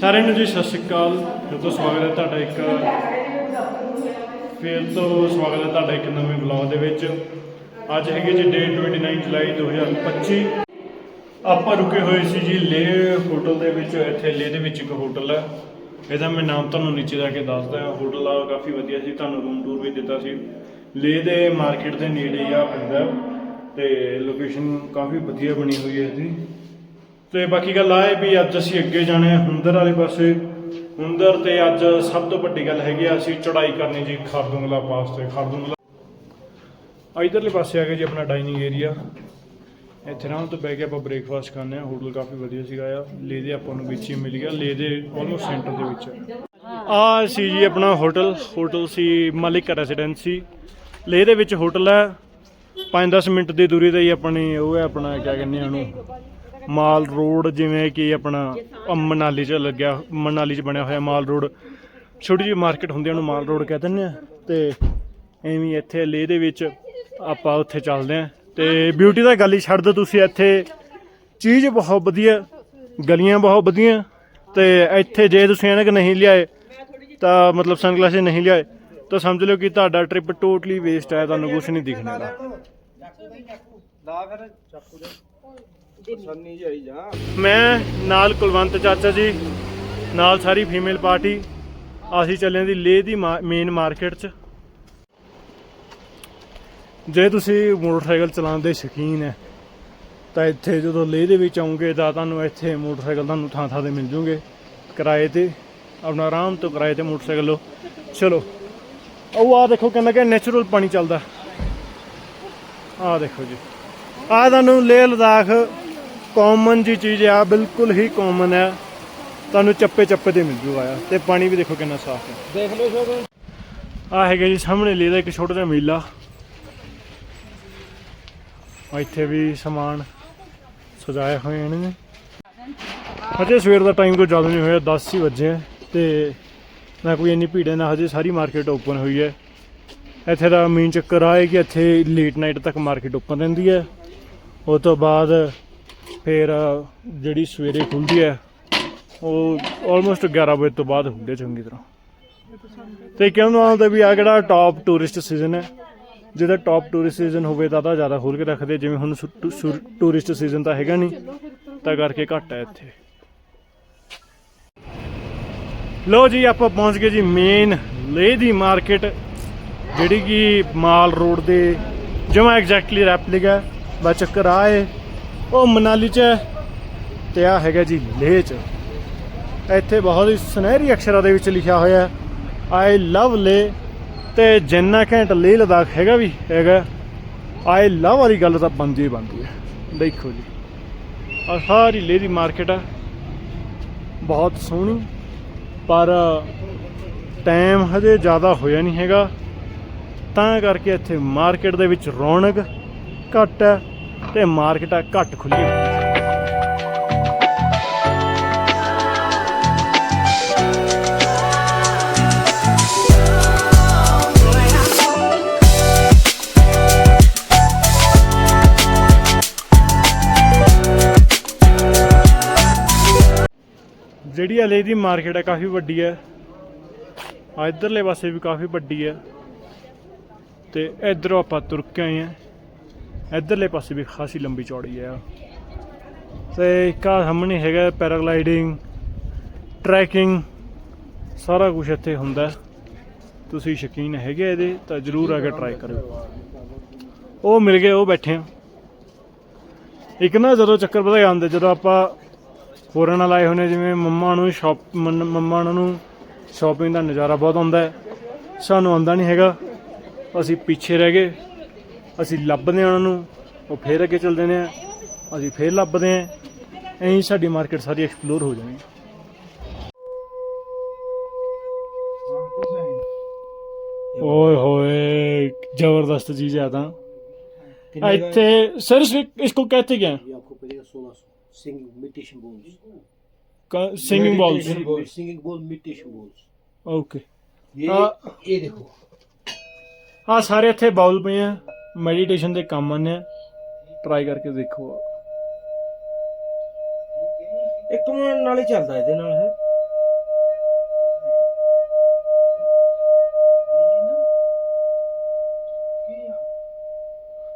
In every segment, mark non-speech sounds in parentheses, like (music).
ਸਾਰਿਆਂ ਨੂੰ ਜੀ ਸਤਿ ਸ਼੍ਰੀ ਅਕਾਲ। ਫਿਰ ਤੋਂ ਸਵਾਗਤ ਹੈ ਤੁਹਾਡਾ ਇੱਕ ਫਿਰ ਤੋਂ ਸਵਾਗਤ ਹੈ ਤੁਹਾਡਾ ਇੱਕ ਨਵੇਂ ਵਲੌਗ ਦੇ ਵਿੱਚ। ਅੱਜ ਹੈਗੇ ਜੀ ਡੇ 29 ਜੁਲਾਈ 2025 ਆਪਾਂ ਰੁਕੇ ਹੋਏ ਸੀ ਜੀ ਲੇਹ ਹੋਟਲ ਦੇ ਵਿੱਚ, ਇੱਥੇ ਲੇਹ ਦੇ ਵਿੱਚ ਇੱਕ ਹੋਟਲ ਹੈ। ਇਹਦਾ ਮੈਂ ਨਾਮ ਤੁਹਾਨੂੰ ਨੀਚੇ ਜਾ ਕੇ ਦੱਸਦਾ ਹਾਂ। ਹੋਟਲ ਆ, ਕਾਫੀ ਵਧੀਆ ਸੀ। ਤੁਹਾਨੂੰ ਰੂਮ ਟੂਰ ਵੀ ਦਿੱਤਾ ਸੀ। ਲੇਹ ਦੇ ਮਾਰਕੀਟ ਦੇ ਨੇੜੇ ਆ ਪੈਂਦਾ ਤੇ ਲੋਕੇਸ਼ਨ ਕਾਫੀ ਵਧੀਆ ਬਣੀ ਹੋਈ ਹੈ ਇਹਦੀ। ਤੇ ਬਾਕੀ ਗੱਲ ਆ ਹੈ ਵੀ ਅੱਜ ਅਸੀਂ ਅੱਗੇ ਜਾਣੇ ਹੈ ਹੁੰਦਰ ਵਾਲੇ ਪਾਸੇ। ਹੁੰਦਰ ਤੇ ਅੱਜ ਸਭ ਤੋਂ ਵੱਡੀ ਗੱਲ ਹੈਗੀ ਆ, ਅਸੀਂ ਚੜ੍ਹਾਈ ਕਰਨੀ ਜੀ ਖਰਦੁੰਗਲਾ ਪਾਸ ਤੇ। ਖਰਦੁੰਗਲਾ ਇਧਰਲੇ ਪਾਸੇ ਆ ਗਿਆ ਜੀ ਆਪਣਾ ਡਾਈਨਿੰਗ ਏਰੀਆ ਇੱਥੇ ਆਰਾਮ ਤੋਂ ਬਹਿ ਕੇ ਆਪਾਂ ਬ੍ਰੇਕਫਾਸਟ ਕਰਨੇ ਆ ਹੋਟਲ ਕਾਫੀ ਵਧੀਆ ਸੀਗਾ ਆ। ਲੇ ਦੇ ਆਪਾਂ ਨੂੰ ਵਿੱਚ ਹੀ ਮਿਲ ਗਿਆ। ਲੇ ਦੇ ਆਲਮੋਸਟ ਸੈਂਟਰ ਦੇ ਵਿੱਚ। ਆ ਸੀ ਜੀ ਆਪਣਾ ਹੋਟਲ ਹੋਟਲ ਸੀ ਮਲਿਕ ਰੈਜ਼ੀਡੈਂਸੀ ਲੇ ਦੇ ਵਿੱਚ ਹੋਟਲ ਹੈ। 5-10 ਮਿੰਟ ਦੀ ਦੂਰੀ ਤੇ ਹੀ ਆਪਣੀ ਉਹ ਹੈ, ਆਪਣਾ ਕਿਆ ਕਹਿੰਦੇ ਆ ਉਹਨੂੰ? ਮਾਲ ਰੋਡ ਜਿਵੇਂ ਕਿ ਆਪਣਾ ਮਨਾਲੀ 'ਚ ਲੱਗਿਆ, ਮਨਾਲੀ 'ਚ ਬਣਿਆ ਹੋਇਆ ਮਾਲ ਰੋਡ। ਛੋਟੀ ਜਿਹੀ ਮਾਰਕੀਟ ਹੁੰਦੀ ਆ, ਉਹਨੂੰ ਮਾਲ ਰੋਡ ਕਹਿ ਦਿੰਦੇ ਆ। ਤੇ ਐਵੇਂ ਇੱਥੇ ਲੇਹ ਦੇ ਵਿੱਚ ਆਪਾਂ ਉੱਥੇ ਚੱਲਦੇ ਆ। ਤੇ ਬਿਊਟੀ ਦਾ ਗੱਲ ਹੀ ਛੱਡ ਦਿਓ ਤੁਸੀਂ ਇੱਥੇ। ਚੀਜ਼ ਬਹੁਤ ਵਧੀਆ, ਗਲੀਆਂ ਬਹੁਤ ਵਧੀਆ। ਤੇ ਇੱਥੇ ਜੇ ਤੁਸੀਂ ਐਨਕ ਨਹੀਂ ਲਿਆਏ, ਤਾਂ ਮਤਲਬ ਸਨਗਲਾਸੇ ਨਹੀਂ ਲਿਆਏ, ਤਾਂ ਸਮਝ ਲਓ ਕਿ ਤੁਹਾਡਾ ਟ੍ਰਿਪ ਟੋਟਲੀ ਵੇਸਟ ਹੈ ਤੁਹਾਨੂੰ ਕੁਝ ਨਹੀਂ ਦਿਖਣਾ ਗਾ। ਦਾ ਫਿਰ, ਚਾਕੂ ਦੇ ਸੰਨੀ ਜੀ ਆਈ ਜਾ। ਮੈਂ ਨਾਲ ਕੁਲਵੰਤ ਚਾਚਾ ਜੀ, ਨਾਲ ਸਾਰੀ ਫੀਮੇਲ ਪਾਰਟੀ ਅਸੀਂ ਚੱਲੇ ਦੀ ਲੇਹ ਦੀ ਮੇਨ ਮਾਰਕੀਟ 'ਚ। ਜੇ ਤੁਸੀਂ ਮੋਟਰਸਾਈਕਲ ਚਲਾਉਣ ਦੇ ਸ਼ੌਕੀਨ ਹੈ ਤਾਂ ਇੱਥੇ ਜਦੋਂ ਲੇਹ ਦੇ ਵਿੱਚ ਆਉਂਗੇ ਤਾਂ ਤੁਹਾਨੂੰ ਇੱਥੇ ਮੋਟਰਸਾਈਕਲ ਤੁਹਾਨੂੰ ਥਾਂ ਥਾਂ ਤੇ ਮਿਲ ਜੂਗੇ। ਕਿਰਾਏ ਤੇ, ਆਪਣਾ ਆਰਾਮ ਤੋਂ ਕਿਰਾਏ ਤੇ ਮੋਟਰਸਾਈਕਲ ਲਓ। ਚਲੋ, ਉਹ ਆ ਦੇਖੋ ਕਹਿੰਦਾ ਕਿ ਨੈਚੁਰਲ ਪਾਣੀ ਚੱਲਦਾ। ਆ ਦੇਖੋ ਜੀ। ਆ ਤੁਹਾਨੂੰ ਲੇਹ, ਲਦਾਖ ਕਾਮਨ ਜੀ ਚੀਜ਼ ਆ ਬਿਲਕੁਲ ਹੀ ਕਾਮਨ ਹੈ ਤੁਹਾਨੂੰ ਚੱਪੇ ਚੱਪੇ ਤੇ ਮਿਲ ਜੂਗਾ ਆ ਤੇ ਪਾਣੀ ਵੀ ਦੇਖੋ ਕਿੰਨਾ ਸਾਫ਼ ਹੈ। ਦੇਖ ਲਓ ਸ਼ੋਭੇ। ਆ ਹੈਗਾ ਜੀ ਸਾਹਮਣੇ ਲੇਹ ਦਾ ਇੱਕ ਛੋਟਾ ਜਿਹਾ ਮੇਲਾ। ਇੱਥੇ ਵੀ ਸਮਾਨ ਸਜਾਏ ਹੋਏ ਨੇ। ਹਜੇ ਸਵੇਰ ਦਾ ਟਾਈਮ ਕੋਈ ਜ਼ਿਆਦਾ ਨਹੀਂ ਹੋਇਆ 10 ਹੀ ਵਜੇ ਤੇ ਨਾ ਕੋਈ ਇੰਨੀ ਭੀੜ ਹੈ ਨਾ ਹਜੇ ਸਾਰੀ ਮਾਰਕੀਟ ਓਪਨ ਹੋਈ ਹੈ। ਇੱਥੇ ਦਾ ਮੇਨ ਚੱਕਰ ਆ ਹੈ ਕਿ ਇੱਥੇ ਲੇਟ ਨਾਈਟ ਤੱਕ ਮਾਰਕੀਟ ਓਪਨ ਰਹਿੰਦੀ ਹੈ। ਉਸ ਤੋਂ ਬਾਅਦ ਫਿਰ ਜਿਹੜੀ ਸਵੇਰੇ ਖੁੱਲਦੀ ਹੈ, ਉਹ ਆਲਮੋਸਟ 11 ਵਜੇ ਤੋਂ ਬਾਅਦ ਹੁੰਦੇ ਹੈ ਚੰਗੀ ਤਰ੍ਹਾਂ। ਤੇ ਕਹਿੰਦਾ ਆਉਂਦਾ ਵੀ ਆ ਕਿਹੜਾ ਟਾਪ ਟੂਰਿਸਟ ਸੀਜ਼ਨ ਹੈ। ਜਿਹਦਾ ਟਾਪ ਟੂਰਿਸਟ ਸੀਜ਼ਨ ਹੋਵੇ ਤਾਂ ਤਾਂ ਜ਼ਿਆਦਾ ਖੋਲ ਕੇ ਰੱਖਦੇ, ਜਿਵੇਂ ਹੁਣ ਟੂਰਿਸਟ ਸੀਜ਼ਨ ਤਾਂ ਹੈਗਾ ਨਹੀਂ, ਤਾਂ ਕਰਕੇ ਘੱਟ ਹੈ ਇੱਥੇ। ਲੋ ਜੀ, ਆਪਾਂ ਪਹੁੰਚ ਗਏ ਜੀ ਮੇਨ ਲੇਹ ਦੀ ਮਾਰਕੀਟ ਜਿਹੜੀ ਕਿ ਮਾਲ ਰੋਡ ਦੇ ਜਮਾ ਐਗਜ਼ੈਕਟਲੀ ਰੈਪਲਿਕਾ ਬਾ ਚੱਕਰ ਆਏ ਉਹ ਮਨਾਲੀ ਚ ਹੈ ਤੇ ਆ ਹੈਗਾ ਜੀ ਲੇਹ ਚ। ਇੱਥੇ ਬਹੁਤ ਹੀ ਸੁਨਹਿਰੀ ਅਕਸ਼ਰਾਂ ਦੇ ਵਿੱਚ ਲਿਖਿਆ ਹੋਇਆ ਆਈ ਲਵ ਲੇ ਤੇ ਜਿੰਨਾ ਘੈਂਟ ਲੇਹ ਲਦਾਖ ਹੈਗਾ ਵੀ ਹੈਗਾ ਆਈ ਲਵ ਵਾਲੀ ਗੱਲ ਤਾਂ ਬੰਦੀ ਹੀ ਬੰਦੀ ਹੈ। ਦੇਖੋ ਜੀ ਆ ਸਾਰੀ ਲੇਹ ਦੀ ਮਾਰਕੀਟ ਆ, ਬਹੁਤ ਸੋਹਣੀ, ਪਰ ਟਾਈਮ ਹਜੇ ਜ਼ਿਆਦਾ ਹੋਇਆ ਨਹੀਂ ਹੈਗਾ, ਤਾਂ ਕਰਕੇ ਇੱਥੇ ਮਾਰਕੀਟ ਦੇ ਵਿੱਚ ਰੌਣਕ ਘੱਟ ਹੈ। ਤੇ ਮਾਰਕੀਟਾਂ ਘੱਟ ਖੁੱਲੀ ਜਿਹੜੀ ਹਲੇ ਦੀ ਮਾਰਕੀਟ ਹੈ ਕਾਫੀ ਵੱਡੀ ਹੈ ਆ ਇਧਰਲੇ ਪਾਸੇ ਵੀ ਕਾਫੀ ਵੱਡੀ ਹੈ ਤੇ ਇਧਰੋਂ ਆਪਾਂ ਤੁਰ ਕੇ ਆਏ ਆ। ਇਧਰਲੇ ਪਾਸੇ ਵੀ ਖਾਸੀ ਲੰਬੀ ਚੌੜੀ ਹੈ ਤੇ ਇੱਕ ਆ ਸਾਹਮਣੇ ਹੈਗਾ ਪੈਰਾਗਲਾਈਡਿੰਗ, ਟਰੈਕਿੰਗ, ਸਾਰਾ ਕੁਝ ਇੱਥੇ ਹੁੰਦਾ। ਤੁਸੀਂ ਸ਼ੌਕੀਨ ਹੈਗੇ ਇਹਦੇ, ਤਾਂ ਜਰੂਰ ਆ ਕੇ ਟਰਾਈ ਕਰਿਓ। ਉਹ ਮਿਲ ਗਏ, ਉਹ ਬੈਠੇ ਆ। ਇੱਕ ਨਾ ਜਦੋਂ ਚੱਕਰ ਪਤਾ ਆਉਂਦੇ, ਜਦੋਂ ਆਪਾਂ ਹੋਰਾਂ ਨਾਲ ਆਏ ਹੋਣੇ, ਜਿਵੇਂ ਮੰਮਾ ਨੂੰ ਸ਼ਾਪ ਮੰਮਾ ਉਹਨਾਂ ਨੂੰ ਸ਼ਾਪਿੰਗ ਦਾ ਨਜ਼ਾਰਾ ਬਹੁਤ ਆਉਂਦਾ ਸਾਨੂੰ ਆਉਂਦਾ ਨਹੀਂ ਹੈਗਾ। ਅਸੀਂ ਪਿੱਛੇ ਰਹਿ ਗਏ। असी लभदे उन्होंने वो फिर अगे चल देने अभी फिर लभदे यही साड़ी मार्केट सारी एक्सप्लोर हो जाएगी ज़बरदस्त चीज़ है था इतने इसको कहते क्या singing balls singing ball meditation balls okay ये देखो हाँ सारे इतने बाउल पे हैं ਮੈਡੀਟੇਸ਼ਨ ਦੇ ਕੰਮ ਆਉਂਦੇ ਆ ਟਰਾਈ ਕਰਕੇ ਦੇਖੋ ਇੱਕ ਮਿੰਟ ਨਾਲ ਹੀ ਚੱਲਦਾ ਇਹਦੇ ਨਾਲ ਹੈ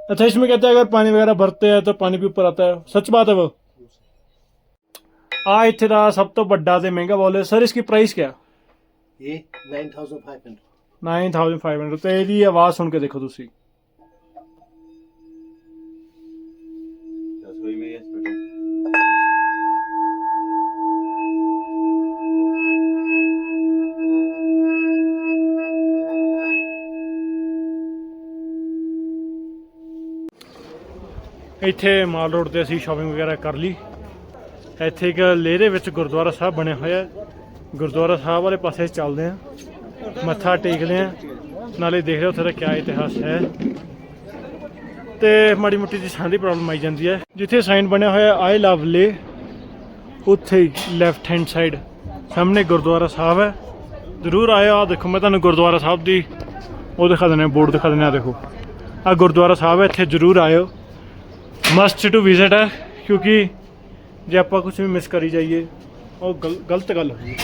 अच्छा इसमें कहते हैं अगर पानी वगैरह भरते हैं तो पानी भी ऊपर आता है सच बात है वो ਆ ਇੱਥੇ ਦਾ ਸਭ ਤੋਂ ਵੱਡਾ ਤੇ ਮਹਿੰਗਾ ਬਾਲ ਹੈ ਸਰ ਇਸकी ਪ੍ਰਾਈਸ ਕਿਆ ਇਹ 9500 9500 ਤੇ ਇਹਦੀ ਆਵਾਜ਼ ਸੁਣ ਕੇ ਦੇਖੋ ਤੁਸੀਂ ਇੱਥੇ ਮਾਲ ਰੋਡ ਤੇ ਅਸੀਂ ਸ਼ਾਪਿੰਗ ਵਗੈਰਾ ਕਰ ਲਈ। ਇੱਥੇ ਇੱਕ ਲੇਹ ਦੇ ਵਿੱਚ ਗੁਰਦੁਆਰਾ ਸਾਹਿਬ ਬਣਿਆ ਹੋਇਆ ਹੈ। ਗੁਰਦੁਆਰਾ ਸਾਹਿਬ ਵਾਲੇ ਪਾਸੇ ਚੱਲਦੇ ਆ ਮੱਥਾ ਟੇਕਦੇ ਆ ਨਾਲੇ ਦੇਖਦੇ ਹਾਂ ਉੱਥੇ ਦਾ ਕੀ ਇਤਿਹਾਸ ਹੈ। ਤੇ ਮਾੜੀ ਮੋਟੀ ਜੀ ਸਾਹ ਦੀ ਪ੍ਰੋਬਲਮ ਆਈ ਜਾਂਦੀ ਹੈ। ਜਿੱਥੇ ਸਾਈਨ ਬਣਿਆ ਹੋਇਆ ਆਈ ਲਵ ਲੇ ਉੱਥੇ ਹੀ ਲੈਫਟ ਹੈਂਡ ਸਾਈਡ ਸਾਹਮਣੇ ਗੁਰਦੁਆਰਾ ਸਾਹਿਬ ਹੈ। ਜ਼ਰੂਰ ਆਇਓ ਆ ਦੇਖੋ, ਮੈਂ ਤੁਹਾਨੂੰ ਗੁਰਦੁਆਰਾ ਸਾਹਿਬ ਦੀ ਉਹ ਦਿਖਾ ਦਿੰਦਾ, ਬੋਰਡ ਦਿਖਾ ਦਿੰਦਾ ਆ ਦੇਖੋ। ਆ ਗੁਰਦੁਆਰਾ ਸਾਹਿਬ ਹੈ, ਇੱਥੇ ਜ਼ਰੂਰ ਆਇਓ। ਮਸਟ ਟੂ ਵਿਜ਼ਿਟ ਹੈ, ਕਿਉਂਕਿ ਜੇ ਆਪਾਂ ਕੁਝ ਵੀ ਮਿਸ ਕਰੀ ਜਾਈਏ, ਉਹ ਗਲਤ ਗੱਲ ਹੋਊਗੀ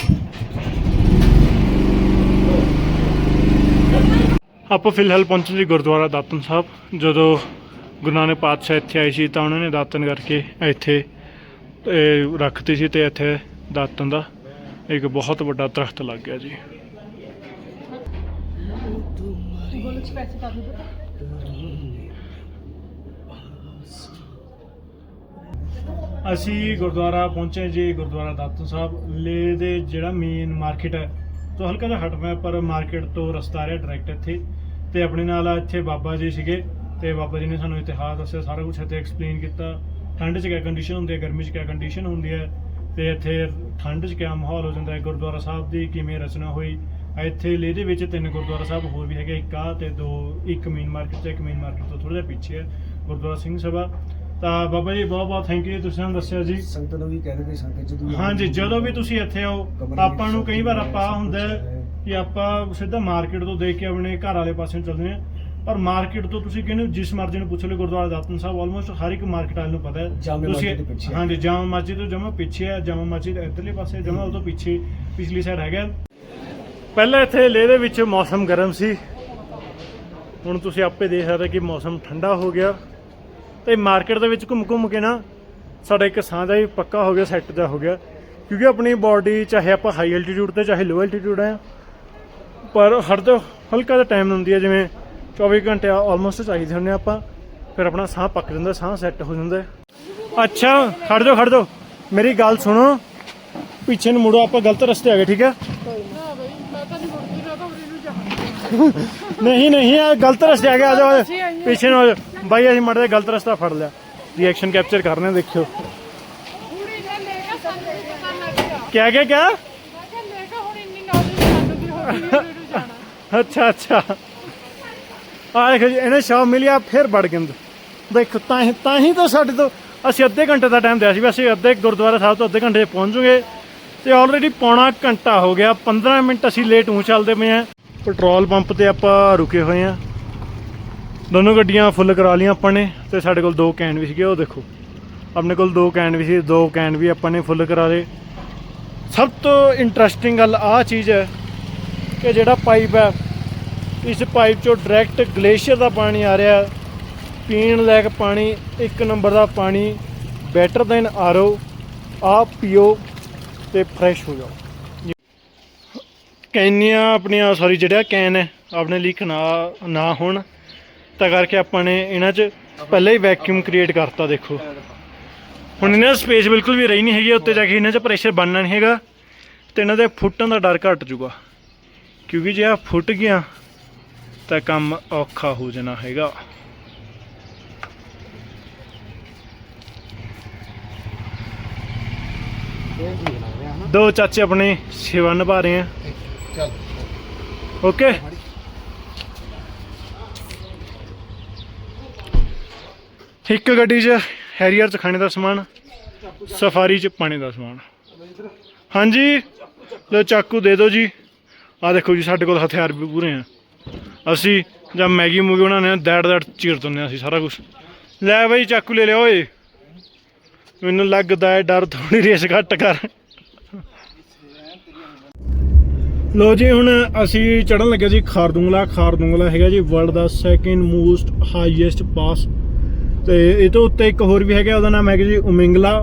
ਆਪਾਂ ਫਿਲਹਾਲ ਪਹੁੰਚੇ ਜੀ ਗੁਰਦੁਆਰਾ ਦਾਤਨ ਸਾਹਿਬ। ਜਦੋਂ ਗੁਰੂ ਨਾਨਕ ਪਾਤਸ਼ਾਹ ਇੱਥੇ ਆਏ ਸੀ ਤਾਂ ਉਹਨਾਂ ਨੇ ਦਾਤਨ ਕਰਕੇ ਇੱਥੇ ਇਹ ਰੱਖਤੀ ਸੀ ਤੇ ਇੱਥੇ ਦਾਤਨ ਦਾ ਇੱਕ ਬਹੁਤ ਵੱਡਾ ਦਰਖਤ ਲੱਗ ਗਿਆ ਜੀ। ਅਸੀਂ ਗੁਰਦੁਆਰਾ ਪਹੁੰਚੇ ਜੀ ਗੁਰਦੁਆਰਾ ਦਾਤਨ ਸਾਹਿਬ। ਲੇ ਦੇ ਜਿਹੜਾ ਮੇਨ ਮਾਰਕੀਟ ਹੈ, ਤੋਂ ਹਲਕਾ ਜਿਹਾ ਹਟਵਾ ਪਰ ਮਾਰਕੀਟ ਤੋਂ ਰਸਤਾ ਰਿਹਾ ਡਾਇਰੈਕਟ ਇੱਥੇ। ਤੇ ਆਪਣੇ ਨਾਲ ਇੱਥੇ ਬਾਬਾ ਜੀ ਸੀਗੇ, ਤੇ ਬਾਬਾ ਜੀ ਨੇ ਸਾਨੂੰ ਇਤਿਹਾਸ ਦੱਸਿਆ, ਸਾਰਾ ਕੁਝ ਇੱਥੇ ਐਕਸਪਲੇਨ ਕੀਤਾ। ਠੰਡ 'ਚ ਕਿਆ ਕੰਡੀਸ਼ਨ ਹੁੰਦੀ ਹੈ, ਗਰਮੀ 'ਚ ਕਿਆ ਕੰਡੀਸ਼ਨ ਹੁੰਦੀ ਹੈ, ਤੇ ਇੱਥੇ ਠੰਡ 'ਚ ਕਿਆ ਮਾਹੌਲ ਹੋ ਜਾਂਦਾ ਹੈ ਗੁਰਦੁਆਰਾ ਸਾਹਿਬ ਦੀ, ਕਿਵੇਂ ਰਚਨਾ ਹੋਈ। ਇੱਥੇ ਲੇ ਦੇ ਵਿੱਚ ਤਿੰਨ ਗੁਰਦੁਆਰਾ ਸਾਹਿਬ ਹੋਰ ਵੀ ਹੈਗੇ, ਇੱਕ ਆ ਤੇ ਦੋ, ਇੱਕ ਮੇਨ ਮਾਰਕੀਟ 'ਚ ਇੱਕ ਮੇਨ ਮਾਰਕੀਟ ਤੋਂ ਥੋੜਾ ਜਿਹਾ ਪਿੱਛੇ ਹੈ, ਗੁਰਦੁਆਰਾ ਸਿੰਘ ਸਭਾ। ਤਾਂ ਬਾਬਾ ਜੀ ਬਹੁਤ ਬਹੁਤ ਥੈਂਕ ਯੂ ਤੁਸੀਂ ਸਾਨੂੰ ਦੱਸਿਆ ਜੀ। ਸੰਗਤ ਨੂੰ ਵੀ ਕਹਿੰਦੇ ਕਿ ਸੰਗਤ ਜਦੋਂ ਹਾਂਜੀ ਜਦੋਂ ਵੀ ਤੁਸੀਂ ਇੱਥੇ ਆਓ ਆਪਾਂ ਨੂੰ ਕਈ ਵਾਰ ਆਪਾਂ ਹੁੰਦਾ ਕਿ ਆਪਾਂ ਸਿੱਧਾ ਮਾਰਕੀਟ ਤੋਂ ਦੇਖ ਕੇ ਆਪਣੇ ਘਰ ਵਾਲੇ ਪਾਸੇ ਨੂੰ ਚੱਲਦੇ ਹਾਂ। ਪਰ ਮਾਰਕੀਟ ਤੋਂ ਤੁਸੀਂ ਕਿਹਨੂੰ ਜਿਸ ਮਰਜ਼ੀ ਨੂੰ ਪੁੱਛ ਲਓ ਗੁਰਦੁਆਰਾ ਦਾਤਨ ਸਾਹਿਬ ਆਲਮੋਸਟ ਹਰ ਇੱਕ ਮਾਰਕੀਟ ਵਾਲੇ ਨੂੰ ਪਤਾ ਹੈ। ਹੈ। ਹਾਂਜੀ ਜਾਮਾ ਮਸਜਿਦ ਤੋਂ ਜਮਾ ਪਿੱਛੇ ਹੈ ਜਾਮਾ ਮਸਜਿਦ ਇੱਧਰਲੇ ਪਾਸੇ ਜਮਾ ਉਹ ਤੋਂ ਪਿੱਛੇ ਪਿਛਲੀ ਸਾਈਡ ਹੈਗਾ। ਪਹਿਲਾਂ ਇੱਥੇ ਲੇਹ ਦੇ ਵਿੱਚ ਮੌਸਮ ਗਰਮ ਸੀ। ਹੁਣ ਤੁਸੀਂ ਆਪੇ ਦੇਖ ਸਕਦੇ ਕਿ ਮੌਸਮ ਠੰਡਾ ਹੋ ਗਿਆ। ਤੇ ਮਾਰਕੀਟ ਦੇ ਵਿੱਚ ਘੁੰਮ ਘੁੰਮ ਕੇ ਨਾ ਸਾਡਾ ਇੱਕ ਸਾਹ ਦਾ ਵੀ ਪੱਕਾ ਹੋ ਗਿਆ ਸੈੱਟ ਦਾ ਹੋ ਗਿਆ। ਕਿਉਂਕਿ ਆਪਣੀ ਬਾਡੀ ਚਾਹੇ ਆਪਾਂ ਹਾਈ ਐਲਟੀਟਿਊਡ ਤੇ ਚਾਹੇ ਲੋ ਐਲਟੀਟਿਊਡ ਆ ਪਰ ਹਰ ਤੋਂ ਹਲਕਾ ਜਿਹਾ ਟਾਈਮ ਹੁੰਦੀ ਹੈ ਜਿਵੇਂ 24 ਘੰਟੇ ਆਲਮੋਸਟ ਚਾਹੀਦੇ ਹੁੰਦੇ ਆ ਆਪਾਂ ਫਿਰ ਆਪਣਾ ਸਾਹ ਪੱਕ ਜਾਂਦਾ ਸਾਹ ਸੈੱਟ ਹੋ ਜਾਂਦਾ ਹੈ। ਅੱਛਾ ਖੜ ਜਾਓ ਖੜ ਜਾਓ। ਮੇਰੀ ਗੱਲ ਸੁਣੋ ਪਿੱਛੇ ਨੂੰ ਮੁੜੋ ਆਪਾਂ ਗਲਤ ਰਸਤੇ ਆ ਗਏ ਠੀਕ ਹੈ? ਨਹੀਂ ਨਹੀਂ ਇਹ ਗਲਤ ਰਸਤੇ ਆ ਗਏ ਆ ਜਾਓ ਪਿੱਛੇ ਨੂੰ ਆ ਜਾਓ। ਬਾਈ ਅਸੀਂ ਮੜੇ ਗਲਤ ਰਸਤਾ ਫੜ ਲਿਆ। ਰਿਐਕਸ਼ਨ ਕੈਪਚਰ ਕਰਨੇ ਦੇਖਿਓ। ਕਿਆ ਕਿਆ ਕਿਆ? ਅੱਛਾ ਅੱਛਾ। ਆ ਦੇਖੋ ਜੀ ਇਹਨੇ ਸ਼ਾਮ ਮਿਲਿਆ ਫਿਰ ਵੜ ਅੰਦਰ। ਦੇਖੋ ਤਾਂ ਹੀ ਤਾਂ ਹੀ ਤਾਂ ਸਾਡੇ ਤੋਂ ਅਸੀਂ ਅੱਧੇ ਘੰਟੇ ਦਾ ਟਾਈਮ ਦਿਆ ਸੀ ਵੀ ਅਸੀਂ ਅੱਧੇ ਗੁਰਦੁਆਰਾ ਸਾਹਿਬ ਤੋਂ ਅੱਧੇ ਘੰਟੇ 'ਚ ਪਹੁੰਚ ਜੂਗੇ। ਤੇ ਆਲਰੇਡੀ ਪੌਣਾ ਘੰਟਾ ਹੋ ਗਿਆ 15 ਮਿੰਟ ਅਸੀਂ ਲੇਟ ਹੋ ਚੱਲਦੇ ਪਏ ਆ। ਪੈਟਰੋਲ ਪੰਪ ਤੇ ਆਪਾਂ ਰੁਕੇ ਹੋਏ ਆ। ਦੋਨੋਂ ਗੱਡੀਆਂ ਫੁੱਲ ਕਰਾ ਲਈਆਂ ਆਪਾਂ ਨੇ ਤੇ ਸਾਡੇ ਕੋਲ ਦੋ ਕੈਨ ਵੀ ਸੀਗੇ, ਉਹ ਦੇਖੋ। ਆਪਣੇ ਕੋਲ ਦੋ ਕੈਨ ਵੀ ਸੀ, ਦੋ ਕੈਨ ਵੀ ਆਪਾਂ ਨੇ ਫੁੱਲ ਕਰਾ ਲਏ। ਸਭ ਤੋਂ ਇੰਟਰਸਟਿੰਗ ਗੱਲ ਆਹ ਚੀਜ਼ ਹੈ ਕਿ ਜਿਹੜਾ ਪਾਈਪ ਹੈ, ਇਸ ਪਾਈਪ ਚੋਂ ਡਾਇਰੈਕਟ ਗਲੇਸ਼ੀਅਰ ਦਾ ਪਾਣੀ ਆ ਰਿਹਾ ਪੀਣ ਲਾਇਕ ਪਾਣੀ, ਇੱਕ ਨੰਬਰ ਦਾ ਪਾਣੀ ਬੈਟਰ ਦੈਨ ਆਰਓ ਆਪ ਪੀਓ ਤੇ ਫਰੈਸ਼ ਹੋ ਜਾਓ। ਕੈਨੀਆਂ ਆਪਣੀਆਂ ਸੌਰੀ ਜਿਹੜਾ ਕੈਨ ਹੈ, ਆਪਣੇ ਲੀਕ ਨਾ ਨਾ ਹੋਣ। ਤਾਂ ਕਰਕੇ ਆਪਾਂ ਨੇ ਇਹਨਾਂ 'ਚ ਪਹਿਲਾਂ ਹੀ ਵੈਕਿਊਮ ਕ੍ਰੀਏਟ ਕਰਤਾ ਦੇਖੋ। ਹੁਣ ਇਹਨਾਂ ਸਪੇਸ ਬਿਲਕੁਲ ਵੀ ਰਹੀ ਨਹੀਂ ਹੈਗੀ ਉੱਤੇ ਜਾ ਕੇ ਇਹਨਾਂ 'ਚ ਪ੍ਰੈਸ਼ਰ ਬਣਨਾ ਨਹੀਂ ਹੈਗਾ ਤੇ ਇਹਨਾਂ ਦੇ ਫੁੱਟਣ ਦਾ ਡਰ ਘਟ ਜੂਗਾ ਕਿਉਂਕਿ ਜੇ ਆ ਫੁੱਟ ਗਿਆ ਤਾਂ ਕੰਮ ਔਖਾ ਹੋ ਜਾਣਾ ਹੈਗਾ। ਦੋ ਚਾਚੇ ਆਪਣੇ ਸੇਵਾ ਨਿਭਾ ਰਹੇ ਆ। ਚੱਲ। ਓਕੇ ਇੱਕ ਗੱਡੀ 'ਚ ਹੈਰੀਅਰ 'ਚ ਖਾਣੇ ਦਾ ਸਮਾਨ, ਸਫਾਰੀ 'ਚ ਪਾਣੀ ਦਾ ਸਮਾਨ। ਹਾਂਜੀ ਲੋ ਚਾਕੂ ਦੇ ਦਿਓ ਜੀ। ਆ ਦੇਖੋ ਜੀ, ਸਾਡੇ ਕੋਲ ਹਥਿਆਰ ਵੀ ਪੂਰੇ ਆ। ਅਸੀਂ ਜਦ ਮੈਗੀ ਮੂਗੀ ਬਣਾਉਂਦੇ ਆ, ਦੈੜ ਦੈੜ ਚੀਰ ਦਿੰਦੇ ਆ ਅਸੀਂ ਸਾਰਾ ਕੁਝ ਲੈ ਬਈ, ਚਾਕੂ ਲੈ ਲਿਆ, ਓਏ। ਮੈਨੂੰ ਲੱਗਦਾ ਹੈ ਡਰ ਥੋੜੀ ਰੇਸ ਘੱਟ ਕਰ। ਲੋ ਜੀ, ਹੁਣ ਅਸੀਂ ਚੜਨ ਲੱਗੇ ਜੀ ਖਾਰਦੂੰਗਲਾ। ਖਾਰਦੂੰਗਲਾ ਹੈਗਾ ਜੀ ਵਰਲਡ ਦਾ ਸੈਕਿੰਡ ਮੋਸਟ ਹਾਈਐਸਟ ਪਾਸ ਤੇ ਇਹ ਤੋਂ ਉੱਤੇ ਇੱਕ ਹੋਰ ਵੀ ਹੈਗਾ, ਉਹਦਾ ਨਾਮ ਹੈਗਾ ਜੀ ਉਮਿੰਗਲਾ।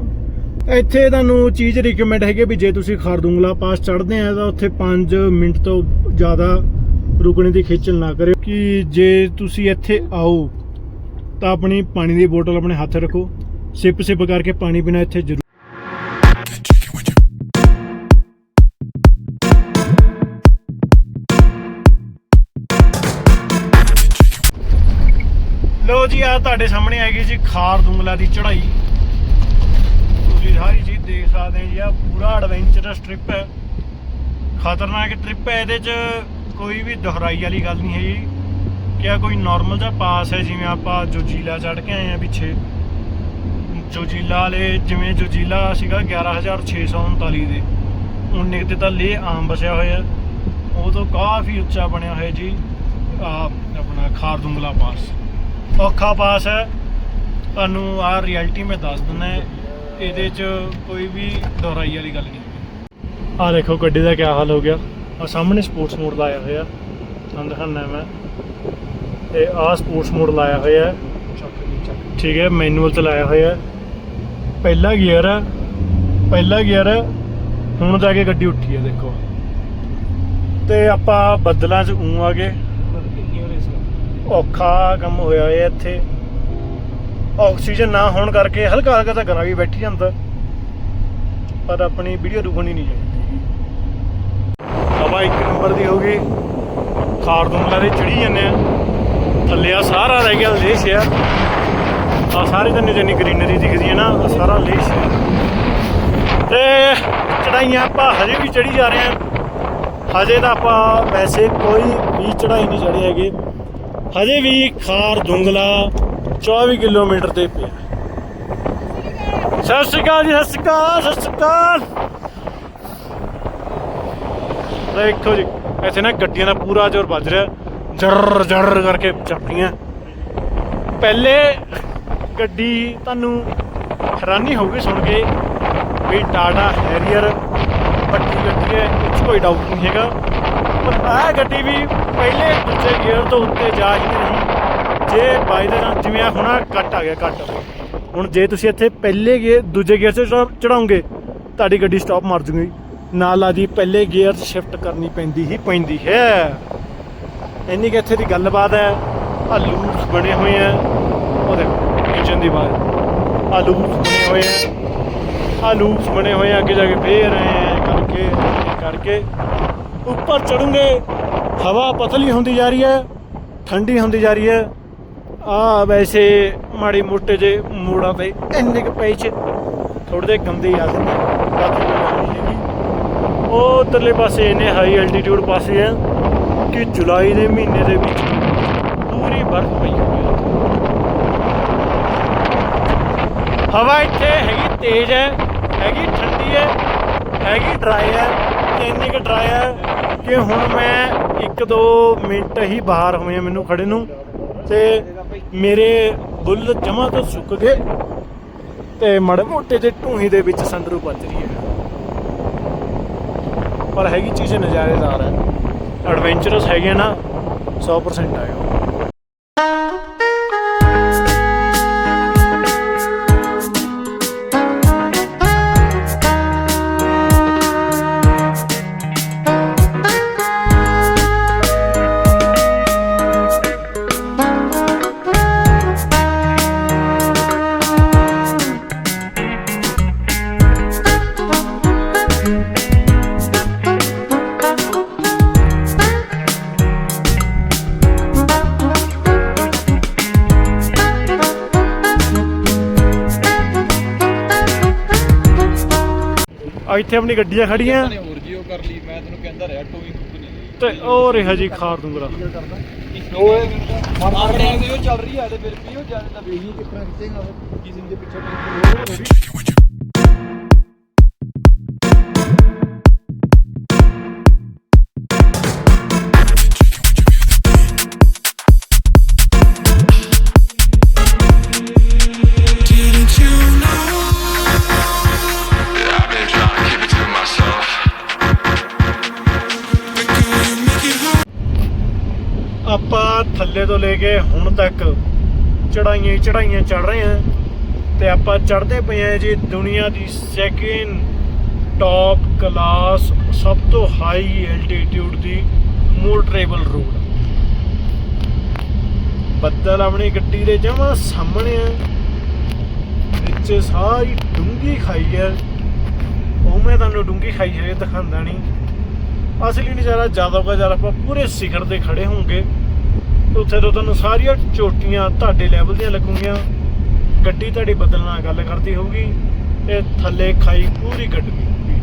ਇੱਥੇ ਤੁਹਾਨੂੰ ਚੀਜ਼ ਰਿਕਮੈਂਡ ਹੈਗੀ ਵੀ ਜੇ ਤੁਸੀਂ ਖਾਰਦੂੰਗਲਾ ਪਾਸ ਚੜ੍ਹਦੇ ਆ ਤਾਂ ਉੱਥੇ 5 ਮਿੰਟ ਤੋਂ ਜ਼ਿਆਦਾ ਰੁਕਣੇ ਦੀ ਖੇਚਲ ਨਾ ਕਰਿਓ। ਕਿ ਜੇ ਤੁਸੀਂ ਇੱਥੇ ਆਓ, ਤਾਂ ਆਪਣੀ ਪਾਣੀ ਦੀ ਬੋਤਲ ਆਪਣੇ ਹੱਥ ਰੱਖੋ। ਸਿਪ ਸਿਪ ਕਰਕੇ ਪਾਣੀ ਪੀਣਾ ਇੱਥੇ ਆ ਤੁਹਾਡੇ ਸਾਹਮਣੇ ਆਏਗੀ ਜੀ, ਖਾਰ ਦੁੰਗਲਾ ਦੀ ਚੜ੍ਹਾਈ। ਤੁਸੀਂ ਸਾਰੀ ਚੀਜ਼ ਦੇਖ ਸਕਦੇ ਜੀ ਆ ਪੂਰਾ ਐਡਵੈਂਚਰਸ ਟ੍ਰਿਪ ਹੈ। ਖਤਰਨਾਕ ਟ੍ਰਿਪ ਹੈ, ਇਹਦੇ 'ਚ ਕੋਈ ਵੀ ਦੁਹਰਾਈ ਵਾਲੀ ਗੱਲ ਨਹੀਂ ਹੈ ਜੀ। ਕਿ ਆ ਕੋਈ ਨਾਰਮਲ ਜਿਹਾ ਪਾਸ ਹੈ, ਜਿਵੇਂ ਆਪਾਂ ਜੋਜੀਲਾ ਚੜ੍ਹ ਕੇ ਆਏ ਆ ਪਿੱਛੇ। ਜੋਜੀਲਾ ਵਾਲੇ, ਜਿਵੇਂ ਜੋਜੀਲਾ ਸੀਗਾ 11639 ਦੇ। ਉਨੇ ਤੇ ਤਾਂ ਲੇ ਆਮ ਬਸਿਆ ਹੋਇਆ ਉਹ ਤੋਂ ਕਾਫੀ ਉੱਚਾ ਬਣਿਆ ਹੋਇਆ ਜੀ ਆ ਆਪਣਾ ਖਾਰਦੁੰਗਲਾ ਪਾਸ। ਔਖਾ ਪਾਸ ਹੈ। ਤੁਹਾਨੂੰ ਆ ਰਿਐਲਿਟੀ ਮੈਂ ਦੱਸ ਦਿੰਦਾ ਇਹਦੇ 'ਚ ਕੋਈ ਵੀ ਦੁਹਰਾਈ ਵਾਲੀ ਗੱਲ ਨਹੀਂ ਆ ਦੇਖੋ ਗੱਡੀ ਦਾ ਕੀ ਹਾਲ ਹੋ ਗਿਆ। ਆ ਸਾਹਮਣੇ ਸਪੋਰਟਸ ਮੋਡ ਲਾਇਆ ਹੋਇਆ। ਤੁਹਾਨੂੰ ਦਿਖਾਉਣਾ ਮੈਂ। ਤੇ ਆ ਸਪੋਰਟਸ ਮੋਡ ਲਾਇਆ ਹੋਇਆ। ਠੀਕ ਹੈ ਮੈਨੂਅਲ 'ਤੇ ਲਾਇਆ ਹੋਇਆ। ਪਹਿਲਾ ਗੀਅਰ ਹੈ। ਪਹਿਲਾ ਗੀਅਰ ਹੈ। ਹੁਣ ਜਾ ਕੇ ਗੱਡੀ ਉੱਠੀ ਹੈ ਦੇਖੋ। ਤੇ ਆਪਾਂ ਬੱਦਲਾਂ 'ਚ ਉਂ ਆ ਗਏ। ਔਖਾ ਕੰਮ ਹੋਇਆ ਹੋਇਆ ਇੱਥੇ। ਆਕਸੀਜਨ ਨਾ ਹੋਣ ਕਰਕੇ ਹਲਕਾ ਹਲਕਾ ਤਾਂ ਘਰਾਂ ਵੀ ਬੈਠੀ ਜਾਂਦਾ। ਪਰ ਆਪਣੀ ਵੀਡੀਓ ਰੁਕਣੀ ਨਹੀਂ ਚਾਹੀਦੀ। ਹਵਾ ਇੱਕ ਨੰਬਰ ਦੀ ਹੋ ਗਈ ਖਾਰਦੁੰਗਲਾ ਦੇ ਚੜੀ ਜਾਂਦੇ ਆ। ਥੱਲੇ ਆ ਸਾਰਾ ਰਹਿ ਗਿਆ ਲੇਸ਼ ਆ। ਆ ਸਾਰੀ ਤਾਂ ਜਿੰਨੀ ਗ੍ਰੀਨਰੀ ਦਿਖਦੀ ਹੈ ਨਾ, ਆਹ ਸਾਰਾ ਲੇਸ਼ ਹੈ ਤੇ ਚੜਾਈਆਂ ਆਪਾਂ ਹਜੇ ਵੀ ਚੜੀ ਜਾ ਰਹੇ ਹਾਂ ਹਜੇ ਤਾਂ ਆਪਾਂ ਵੈਸੇ ਕੋਈ ਵੀ ਚੜਾਈ ਨਹੀਂ ਚੜੇ ਹੈਗੇ। ਹਜੇ ਵੀ ਖਾਰ ਦੁੰਗਲਾ 24 ਕਿਲੋਮੀਟਰ ਤੇ ਪਿਆ। ਸਤਿ ਸ਼੍ਰੀ ਅਕਾਲ ਜੀ, ਸਤਿ ਸ਼੍ਰੀ ਅਕਾਲ, ਸਤਿ ਸ਼੍ਰੀ ਅਕਾਲ। ਦੇਖੋ ਜੀ, ਇੱਥੇ ਨਾ ਗੱਡੀਆਂ ਦਾ ਪੂਰਾ ਜ਼ੋਰ ਵੱਜ ਰਿਹਾ। ਜਰ ਜਰ ਕਰਕੇ ਚੱਪੀਆਂ ਪਹਿਲੇ ਗੱਡੀ ਤੁਹਾਨੂੰ ਹੈਰਾਨੀ ਹੋਊਗੀ ਸੁਣ ਕੇ ਵੀ ਟਾਟਾ ਹੈਰੀਅਰ ਵੱਡੀ ਗੱਡੀ ਹੈ, ਇਹ 'ਚ ਕੋਈ ਡਾਊਟ ਨਹੀਂ ਹੈਗਾ। ਆਹ ਗੱਡੀ ਵੀ ਪਹਿਲੇ ਦੂਜੇ ਗੇਅਰ ਤੋਂ ਉੱਤੇ ਜਾ ਹੀ ਨਹੀਂ ਜੇ ਬਾਈ ਦਾ ਜਿਵੇਂ ਆਹ ਹੁਣ ਕੱਟ ਆ ਗਿਆ, ਕੱਟ ਹੁਣ ਜੇ ਤੁਸੀਂ ਇੱਥੇ ਪਹਿਲੇ ਗੇਅਰ ਦੂਜੇ ਗੇਅਰ 'ਚ ਚੜਾਉਂਗੇ, ਤੁਹਾਡੀ ਗੱਡੀ ਸਟਾਪ ਮਾਰ ਜੂਗੀ। ਨਾਲ ਆ ਜੀ ਪਹਿਲੇ ਗੇਅਰ ਸ਼ਿਫਟ ਕਰਨੀ ਪੈਂਦੀ ਹੀ ਪੈਂਦੀ ਹੈ। ਇੰਨੀ ਕਿ ਇੱਥੇ ਦੀ ਗੱਲਬਾਤ ਹੈ। ਆ ਲੂਪਸ ਬਣੇ ਹੋਏ ਆ। ਉਹ ਦੇਖੋ ਇੰਜਨ ਦੀ ਆਵਾਜ਼ ਆ ਲੂਪਸ ਬਣੇ ਹੋਏ ਆ। ਆ ਲੂਪਸ ਬਣੇ ਹੋਏ ਆ, ਅੱਗੇ ਜਾ ਕੇ ਫੇਰ ਐ ਕਰਕੇ ਐਂ ਕਰਕੇ। ਉੱਪਰ ਚੜੂਗੇ, ਹਵਾ ਪਤਲੀ ਹੁੰਦੀ ਜਾ ਰਹੀ ਹੈ, ਠੰਡੀ ਹੁੰਦੀ ਜਾ ਰਹੀ ਹੈ। ਆ ਵੈਸੇ ਮਾੜੀ ਮੋਟੇ ਜੇ ਮੋੜਾਂ ਤੇ ਇੰਨੇ ਕੁ ਪੈ ਚ ਥੋੜੇ ਦੇ ਗੰਦੇ ਆ ਜਾਂਦੇ ਬਾਕੀ ਕੋਈ ਉਹ ਉਧਰਲੇ ਪਾਸੇ ਇਹਨੇ ਹਾਈ ਐਲਟੀਟਿਊਡ ਪਾਸੇ ਆ ਕਿ ਜੁਲਾਈ ਦੇ ਮਹੀਨੇ ਦੇ ਵਿੱਚ ਪੂਰੀ ਬਰਫ਼ ਪਈ ਹੋਈ ਹੈ। ਹਵਾ ਇੱਥੇ ਹੈਗੀ ਤੇਜ਼ ਹੈ, ਹੈਗੀ ਠੰਡੀ ਹੈ, ਹੈਗੀ ਡਰਾਈ ਹੈ, ਤੇ ਇੰਨੀ ਕੁ ਡਰਾਈ ਹੈ ਕਿ ਹੁਣ ਮੈਂ 1-2 ਮਿੰਟ ਹੀ ਬਾਹਰ ਹੋਏ ਆ ਮੈਨੂੰ ਖੜੇ ਨੂੰ ਤੇ ਮੇਰੇ ਬੁੱਲ ਜਮਾ ਤੋਂ ਸੁੱਕ ਗਏ ਤੇ ਮੜੇ ਮੋਟੇ ਜਿਹੇ ਢੂਹੀ ਦੇ ਵਿੱਚ ਸੰਦਰੂ ਵੱਜ ਰਹੀ ਹੈ। ਪਰ ਹੈਗੀ ਚੀਜ਼ ਨਜ਼ਾਰੇਦਾਰ ਹੈ। ਐਡਵੈਂਚਰਸ ਹੈਗੇ ਨਾ 100% ਆਇਓ ਇੱਥੇ ਆਪਣੀ ਗੱਡੀਆਂ ਖੜੀਆਂ। ਹੋਰ ਕੀ ਉਹ ਕਰ ਲਈ ਮੈਂ ਤੈਨੂੰ ਕਹਿੰਦਾ ਰਿਹਾ ਟੋਈ ਨਹੀਂ ਤੇ ਉਹ ਰਿਹਾ ਜੀ ਖਾਰ ਦੂੰਗਰਾ ਉਹ ਉਹ ਚੱਲ ਰਹੀ ਹੈ ਤੇ ਫਿਰ ਵੀ ਉਹ ਤਾਂ ਵੇਹੀ ਕਿਸ ਤਰ੍ਹਾਂ ਖਿੱਚੇਗਾ ਉਹ? ਕਿਸੇ ਦੇ ਪਿੱਛੇ ਆਪਾਂ ਥੱਲੇ ਤੋਂ ਲੈ ਕੇ ਹੁਣ ਤੱਕ ਚੜਾਈਆਂ ਹੀ ਚੜਾਈਆਂ ਚੜ ਰਹੇ ਹਾਂ ਤੇ ਆਪਾਂ ਚੜਦੇ ਪਏ ਹਾਂ ਜੀ ਦੁਨੀਆ ਦੀ ਸੈਕਿੰਡ ਟੌਪ ਕਲਾਸ ਸਭ ਤੋਂ ਹਾਈ ਐਲਟੀਟਿਊਡ ਦੀ ਮੋਟਰੇਬਲ ਰੋਡ ਬੱਦਲ ਆਪਣੀ ਗੱਡੀ ਦੇ ਜਮਾ ਸਾਹਮਣੇ ਆ, ਵਿੱਚ ਸਾਰੀ ਡੂੰਗੀ ਖਾਈ ਹੈ ਉਹ ਮੈਂ ਤੁਹਾਨੂੰ ਡੂੰਗੀ ਖਾਈ ਹੈ ਦਿਖਾਉਂਦਾ ਨਹੀਂ। ਅਸਲੀ ਨਜ਼ਾਰਾ ਜ਼ਿਆਦਾ ਤੋਂ ਜ਼ਿਆਦਾ ਆਪਾਂ ਪੂਰੇ ਸਿਖਰ ਤੇ ਖੜੇ ਹੋਵਾਂਗੇ। ਉੱਥੇ ਤੋਂ ਤੁਹਾਨੂੰ ਸਾਰੀਆਂ ਚੋਟੀਆਂ ਤੁਹਾਡੇ ਲੈਵਲ ਦੀਆਂ ਲੱਗੂਗੀਆਂ। ਗੱਡੀ ਤੁਹਾਡੀ ਬਦਲ ਨਾਲ ਗੱਲ ਕਰਦੀ ਹੋਊਗੀ, ਤੇ ਥੱਲੇ ਖਾਈ ਪੂਰੀ ਕੱਢਣੀ ਹੋਊਗੀ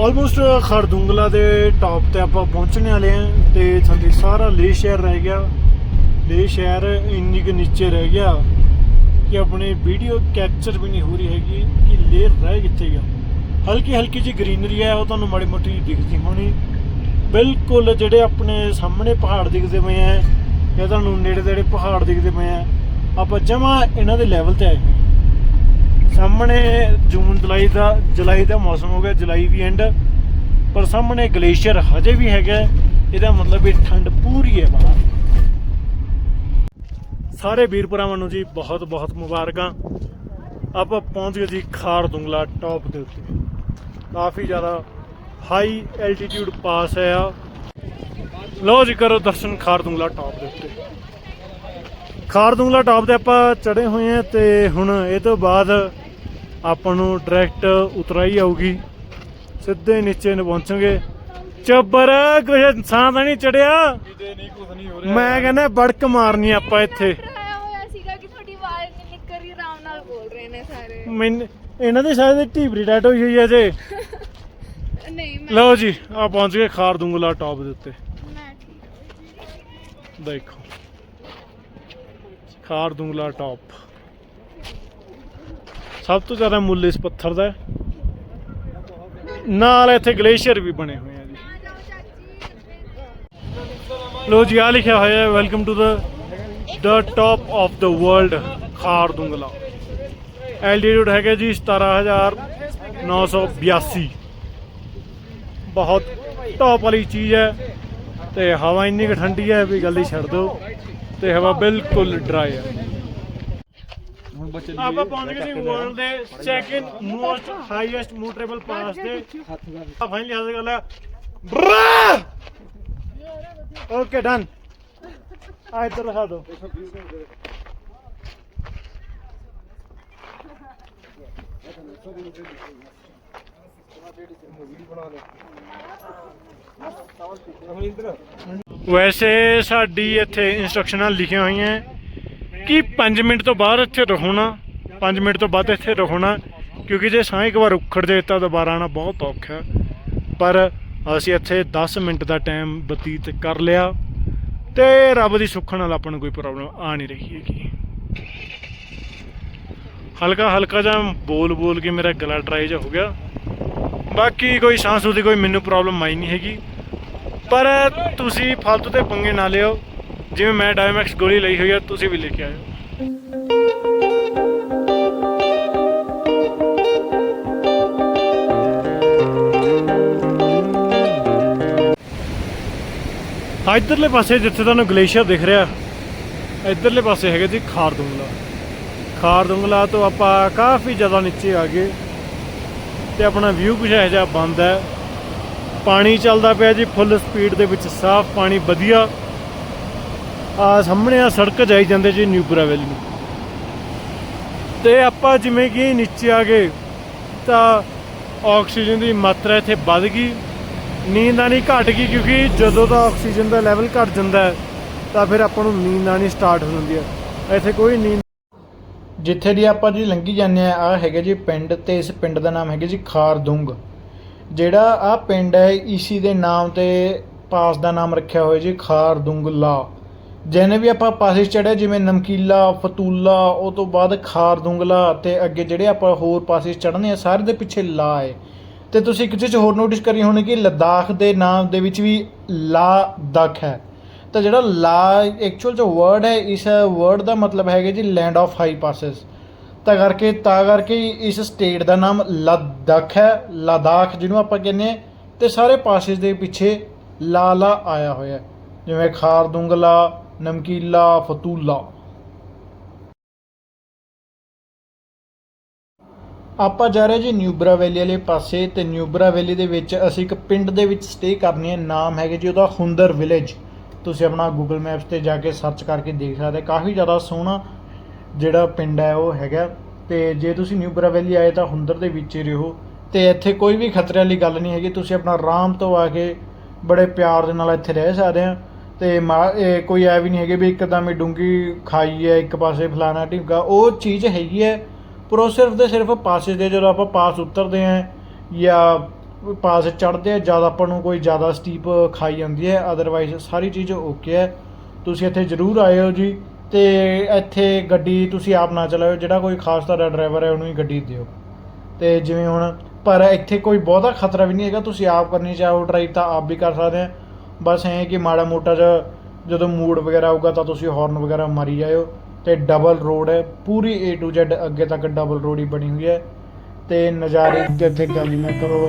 ਆਲਮੋਸਟ ਖਰਦੁੰਗਲਾ ਦੇ ਟਾਪ ਤੇ ਆਪਾਂ ਪਹੁੰਚਣ ਵਾਲੇ ਆਂ ਤੇ ਥੱਲੇ ਸਾਰਾ ਲੇ ਸ਼ਹਿਰ ਰਹਿ ਗਿਆ। ਲੇ ਸ਼ਹਿਰ ਇੰਨੀ ਕੁ ਨੀਚੇ ਰਹਿ ਗਿਆ ਕਿ ਆਪਣੇ ਵੀਡੀਓ ਕੈਪਚਰ ਵੀ ਨਹੀਂ ਹੋ ਰਹੀ ਹੈਗੀ ਕਿ ਲੇ ਰਹਿ ਕਿੱਥੇ ਗਿਆ। ਹਲਕੀ ਹਲਕੀ ਜੀ ਗ੍ਰੀਨਰੀ ਹੈ, ਉਹ ਤੁਹਾਨੂੰ ਮਾੜੀ ਮੋਟੀ ਦਿਖਦੀ ਹੋਣੀ। ਬਿਲਕੁਲ ਜਿਹੜੇ ਆਪਣੇ ਸਾਹਮਣੇ ਪਹਾੜ ਦਿਖਦੇ ਪਏ ਆ ਇਹ ਤੁਹਾਨੂੰ ਨੇੜੇ ਤੇੜੇ ਪਹਾੜ ਦਿਖਦੇ ਪਏ ਆ ਆਪਾਂ ਜਮਾ ਇਹਨਾਂ ਦੇ ਲੈਵਲ ਤੇ ਆਏ ਹੋਏ ਹਾਂ। ਸਾਹਮਣੇ ਜੂਨ ਜੁਲਾਈ ਦਾ ਜੁਲਾਈ ਦਾ ਮੌਸਮ ਹੋ ਗਿਆ, ਜੁਲਾਈ ਵੀ ਐਂਡ ਪਰ ਸਾਹਮਣੇ ਗਲੇਸ਼ੀਅਰ ਹਜੇ ਵੀ ਹੈਗਾ ਇਹਦਾ ਮਤਲਬ ਇਹ ਠੰਡ ਪੂਰੀ ਹੈ ਬਾਹਰ। ਸਾਰੇ ਵੀਰ ਭਰਾਵਾਂ ਨੂੰ ਜੀ ਬਹੁਤ ਬਹੁਤ ਮੁਬਾਰਕਾਂ। ਆਪਾਂ ਪਹੁੰਚ ਗਏ ਜੀ ਖਾਰ ਦੁੰਗਲਾ ਟੌਪ ਦੇ ਉੱਤੇ। ਕਾਫੀ ਜ਼ਿਆਦਾ ਹਾਈ ਐਲਟੀਟਿਊਡ ਪਾਸ ਹੈ ਆ। ਲੋ ਜੀ ਕਰੋ ਦਰਸ਼ਨ ਖਾਰ ਦੁੰਗਲਾ ਟੌਪ ਦੇ ਉੱਤੇ। ਖਾਰ ਦੁੰਗਲਾ ਟੌਪ ਤੇ ਆਪਾਂ ਚੜੇ ਹੋਏ ਆ ਤੇ ਹੁਣ ਇਹ ਤੋਂ ਬਾਅਦ ਆਪਾਂ ਨੂੰ ਡਾਇਰੈਕਟ ਉਤਰਾਈ ਆਊਗੀ। ਸਿੱਧੇ ਨੀਚੇ ਨੂੰ ਪਹੁੰਚਾਂਗੇ ਚੱਬਰ ਕੁਝ ਇਨਸਾਨ ਤਾਂ ਨਹੀਂ ਚੜਿਆ ਕਿਤੇ ਨਹੀਂ ਕੁਝ ਨਹੀਂ ਹੋ ਰਿਹਾ। ਮੈਂ ਕਹਿੰਦਾ ਬੜਕ ਮਾਰਨੀ ਆਪਾਂ ਇੱਥੇ। ਆਇਆ ਹੋਇਆ ਸੀਗਾ ਕਿ ਤੁਹਾਡੀ ਆਵਾਜ਼ ਨਹੀਂ ਨਿਕਲ ਰਹੀ ਆਰਾਮ ਨਾਲ ਬੋਲ ਰਹੇ ਨੇ ਸਾਰੇ। ਮੈਨ ਇਹਨਾਂ ਦੇ ਸ਼ਾਇਦ ਢੀਬਰੀ ਡੈਟ ਹੋਈ ਹੋਈ ਹੈ ਜੇ। (laughs) ਨਹੀਂ ਮੈਂ ਲਓ ਜੀ ਆ ਪਹੁੰਚ ਗਏ ਖਾਰ ਦੁੰਗਲਾ ਟੌਪ ਦੇ ਉੱਤੇ। ਮੈਂ ਠੀਕ ਦੇਖੋ। Khardungla top. ਸਭ ਤੋਂ ਜ਼ਿਆਦਾ ਮੁੱਲ ਇਸ ਪੱਥਰ ਦਾ ਹੈ। ਨਾਲ ਇੱਥੇ ਗਲੇਸ਼ੀਅਰ ਵੀ ਬਣੇ ਹੋਏ ਆ ਜੀ। ਲੋ ਜੀ ਆ ਲਿਖਿਆ ਹੋਇਆ ਹੈ welcome to the the top of the world Khardungla. Altitude ਹੈਗਾ ਜੀ 17982 ਬਹੁਤ ਟੌਪ ਵਾਲੀ ਚੀਜ਼ ਹੈ ਤੇ ਹਵਾ ਇੰਨੀ ਕੁ ਠੰਡੀ ਹੈ ਵੀ ਗੱਲ ਹੀ ਛੱਡ ਦਿਓ ਤੇ ਹਵਾ ਬਿਲਕੁਲ ਡਰਾਈ ਹੈ। ਹੁਣ ਬੱਚੇ ਆਪਾਂ ਪਹੁੰਚ ਗਏ ਸੀ ਵਰਲਡ ਦੇ second most highest motorable pass ਤੇ ਆ ਫਾਈਨਲੀ ਹਾਜ਼ਰ ਗੱਲ ਹੈ। ਓਕੇ ਡਨ ਆ ਇੱਧਰ ਰਖਾ ਦੋ ਵੈਸੇ ਸਾਡੀ ਇੱਥੇ ਇਨਸਟਰਕਸ਼ਨਾਂ ਲਿਖੀਆਂ ਹੋਈਆਂ ਕਿ 5 ਮਿੰਟ ਤੋਂ ਬਾਅਦ ਇੱਥੇ ਰਖਣਾ 5 ਮਿੰਟ ਤੋਂ ਬਾਅਦ ਇੱਥੇ ਰਖਣਾ ਕਿਉਂਕਿ ਜੇ ਸਾਹ ਇੱਕ ਵਾਰ ਉਖੜ ਜਾਏ ਤਾਂ ਦੁਬਾਰਾ ਆਣਾ ਬਹੁਤ ਔਖਾ ਪਰ ਅਸੀਂ ਇੱਥੇ 10 ਮਿੰਟ ਦਾ ਟਾਈਮ ਬਤੀਤ ਕਰ ਲਿਆ ਤੇ ਰੱਬ ਦੀ ਸੁੱਖ ਨਾਲ ਆਪਾਂ ਨੂੰ ਕੋਈ ਪ੍ਰੋਬਲਮ ਆ ਨਹੀਂ ਰਹੀ ਹੈਗੀ। ਹਲਕਾ ਹਲਕਾ ਜਿਹਾ ਬੋਲ ਬੋਲ ਕੇ ਮੇਰਾ ਗਲਾ ਡਰਾਈ ਜਿਹਾ ਹੋ ਗਿਆ। ਬਾਕੀ ਕੋਈ ਸਾਹ ਸੂਹ ਦੀ ਕੋਈ ਮੈਨੂੰ ਪ੍ਰੋਬਲਮ ਆਈ ਨਹੀਂ ਹੈਗੀ। ਪਰ ਤੁਸੀਂ ਫालतू ਤੇ ਪੰਗੇ ਨਾ ਲਿਓ। ਜਿਵੇਂ ਮੈਂ ਡਾਇਮੈਕਸ ਗੋਲੀ ਲਈ ਹੋਈ ਆ, ਤੁਸੀਂ ਵੀ ਲੈ ਕੇ ਆਇਓ। ਇਧਰਲੇ ਪਾਸੇ ਜਿੱਥੇ ਤੁਹਾਨੂੰ ਗਲੇਸ਼ੀਅਰ ਦਿਖ ਰਿਹਾ, ਇਧਰਲੇ ਪਾਸੇ ਹੈਗੇ ਜੀ ਖਾਰਦੁੰਗਲਾ ਖਾਰਦੁੰਗਲਾ ਤੋਂ ਆਪਾਂ ਕਾਫੀ ਜ਼ਿਆਦਾ ਨੀਚੇ ਆ ਗਏ ਤੇ ਆਪਣਾ ਵਿਊ ਕੁਝ ਇਹੋ ਜਿਹਾ ਬੰਦ ਹੈ। ਪਾਣੀ ਚੱਲਦਾ ਪਿਆ ਜੀ ਫੁੱਲ ਸਪੀਡ ਦੇ ਵਿੱਚ ਸਾਫ਼ ਪਾਣੀ, ਵਧੀਆ। ਆ ਸਾਹਮਣੇ ਆ ਸੜਕ ਜਾਈ ਜਾਂਦੇ ਜੀ ਨਿਊਪੁਰਾ ਵੈਲੀ ਨੂੰ ਤੇ ਆਪਾਂ ਜਿਵੇਂ ਕਿ ਨੀਚੇ ਆ ਗਏ, ਤਾਂ ਆਕਸੀਜਨ ਦੀ ਮਾਤਰਾ ਇੱਥੇ ਵੱਧ ਗਈ। ਨੀਂਦ ਆਣੀ ਘਟ ਗਈ ਕਿਉਂਕਿ ਜਦੋਂ ਦਾ ਆਕਸੀਜਨ ਦਾ ਲੈਵਲ ਘਟ ਜਾਂਦਾ ਹੈ, ਤਾਂ ਫਿਰ ਆਪਾਂ ਨੂੰ ਨੀਂਦ ਆਣੀ ਸਟਾਰਟ ਹੋ ਜਾਂਦੀ ਹੈ। ਇੱਥੇ ਕੋਈ ਨੀਂਦ ਜਿੱਥੇ ਦੀ ਆਪਾਂ ਜੀ ਲੰਘੀ ਜਾਂਦੇ ਆ ਆ ਹੈਗਾ ਜੀ ਪਿੰਡ ਤੇ ਇਸ ਪਿੰਡ ਦਾ ਨਾਮ ਹੈਗਾ ਜੀ ਖਾਰਦੁੰਗ। ਜਿਹੜਾ ਆ ਪਿੰਡ ਹੈ ਇਸੀ ਦੇ ਨਾਮ ਤੇ ਪਾਸ ਦਾ ਨਾਮ ਰੱਖਿਆ ਹੋਇਆ ਜੀ ਖਾਰਦੁੰਗਲਾ। ਜਿਹਨੇ ਵੀ ਆਪਾਂ ਪਾਸੇ ਚੜਿਆ ਜਿਵੇਂ ਨਮਕੀਲਾ, ਫਤੂਲਾ, ਉਹ ਤੋਂ ਬਾਅਦ ਖਾਰਦੁੰਗਲਾ ਤੇ ਅੱਗੇ ਜਿਹੜੇ ਆਪਾਂ ਹੋਰ ਪਾਸੇ ਚੜ੍ਹਨੇ ਆ, ਸਾਰੇ ਦੇ ਪਿੱਛੇ ਲਾ ਹੈ। ਤੇ ਤੁਸੀਂ ਇੱਕ ਚੀਜ਼ ਹੋਰ ਨੋਟਿਸ ਕਰੀ ਹੋਣੀ ਕਿ ਲਦਾਖ ਦੇ ਨਾਮ ਦੇ ਵਿੱਚ ਵੀ ਲਾ ਦਖ ਹੈ। ਤਾਂ ਜਿਹੜਾ ਲਾ ਐਕਚੁਅਲ ਜੋ ਵਰਡ ਹੈ, ਇਸ ਵਰਡ ਦਾ ਮਤਲਬ ਹੈਗਾ ਜੀ ਲੈਂਡ ਆਫ ਹਾਈ ਪਾਸਸ ਤਾਂ ਕਰਕੇ ਤਾਂ ਕਰਕੇ ਇਸ ਸਟੇਟ ਦਾ ਨਾਮ ਲਦਾਖ ਹੈ, ਲਦਾਖ ਜਿਹਨੂੰ ਆਪਾਂ ਕਹਿੰਦੇ ਹਾਂ, ਤੇ ਸਾਰੇ ਪਾਸਿਸ ਦੇ ਪਿੱਛੇ ਲਾ ਲਾ ਆਇਆ ਹੋਇਆ ਜਿਵੇਂ ਖਾਰਦੁੰਗਲਾ ਨਮਕੀਲਾ, ਫਤੂਲਾ। ਆਪਾਂ ਜਾ ਰਹੇ ਜੀ ਨਿਊਬਰਾ ਵੈਲੀ ਵਾਲੇ ਪਾਸੇ, ਤੇ ਨਿਊਬਰਾ ਵੈਲੀ ਦੇ ਵਿੱਚ ਅਸੀਂ ਇੱਕ ਪਿੰਡ ਦੇ ਵਿੱਚ ਸਟੇ ਕਰਨੀ ਹੈ, ਨਾਮ ਹੈਗਾ ਜੀ ਉਹਦਾ ਹੁੰਦਰ ਵਿਲੇਜ ਤੁਸੀਂ ਆਪਣਾ ਗੂਗਲ ਮੈਪਸ ਤੇ ਜਾ ਕੇ ਸਰਚ ਕਰਕੇ ਦੇਖ ਸਕਦੇ ਕਾਫੀ ਜ਼ਿਆਦਾ ਸੋਹਣਾ ਜਿਹੜਾ ਪਿੰਡ ਹੈ ਉਹ ਹੈਗਾ। ਤੇ ਜੇ ਤੁਸੀਂ ਨਿਊਬਰਾ ਵੈਲੀ ਆਏ ਤਾਂ ਹੁੰਦਰ ਦੇ ਵਿੱਚ ਹੀ ਰਹੋ। ਤੇ ਇੱਥੇ ਕੋਈ ਵੀ ਖਤਰੇ ਵਾਲੀ ਗੱਲ ਨਹੀਂ ਹੈਗੀ। ਤੁਸੀਂ ਆਪਣਾ ਆਰਾਮ ਤੋਂ ਆ ਕੇ ਬੜੇ ਪਿਆਰ ਦੇ ਨਾਲ ਇੱਥੇ ਰਹਿ ਸਕਦੇ ਆ ਤੇ ਮਾ- ਇਹ ਕੋਈ ਐ ਵੀ ਨਹੀਂ ਹੈਗੇ ਵੀ ਇੱਕਦਮ ਹੀ ਡੂੰਗੀ ਖਾਈ ਹੈ, ਇੱਕ ਪਾਸੇ ਫਲਾਣਾ ਢਿਮਕਾ। ਉਹ ਚੀਜ਼ ਹੈਗੀ ਹੈ। ਪਰ ਉਹ ਸਿਰਫ ਦੇ ਸਿਰਫ ਪਾਸੇ ਦੇ ਜਦੋਂ ਆਪਾਂ ਪਾਸ ਉਤਰਦੇ ਆ ਜਾਂ ਪਾਸ ਚੜ੍ਹਦੇ ਆ ਜ਼ਿਆਦਾ ਆਪਾਂ ਨੂੰ ਕੋਈ ਜ਼ਿਆਦਾ ਸਟੀਪ ਖਾਈ ਜਾਂਦੀ ਹੈ ਅਦਰਵਾਈਜ਼ ਸਾਰੀ ਚੀਜ਼ ਓਕੇ ਹੈ। ਤੁਸੀਂ ਇੱਥੇ ਜ਼ਰੂਰ ਆਇਓ ਜੀ ਤੇ ਇੱਥੇ ਗੱਡੀ ਤੁਸੀਂ ਆਪ ਨਾ ਚਲਾਇਓ, ਜਿਹੜਾ ਕੋਈ ਖਾਸ ਤੁਹਾਡਾ ਡਰਾਈਵਰ ਹੈ, ਉਹਨੂੰ ਹੀ ਗੱਡੀ ਦਿਓ। ਤੇ ਜਿਵੇਂ ਹੁਣ, ਪਰ ਇੱਥੇ ਕੋਈ ਬਹੁਤਾ ਖਤਰਾ ਵੀ ਨਹੀਂ ਹੈਗਾ, ਤੁਸੀਂ ਆਪ ਕਰਨੀ ਚਾਹੋ ਡਰਾਈਵ ਤਾਂ ਆਪ ਵੀ ਕਰ ਸਕਦੇ ਆ। ਬਸ ਐਂ ਕਿ ਮਾੜਾ ਮੋਟਾ ਜਿਹਾ ਜਦੋਂ ਮੂਡ ਵਗੈਰਾ ਆਊਗਾ ਤਾਂ ਤੁਸੀਂ ਹਾਰਨ ਵਗੈਰਾ ਮਾਰੀ ਜਾਇਓ ਤੇ ਡਬਲ ਰੋਡ ਹੈ, ਪੂਰੀ A to Z ਅੱਗੇ ਤੱਕ ਡਬਲ ਰੋਡ ਹੀ ਬਣੀ ਹੋਈ ਹੈ। ਤੇ ਨਜ਼ਾਰੇ ਇੱਥੇ ਗੱਲ ਨਾ ਕਰੋ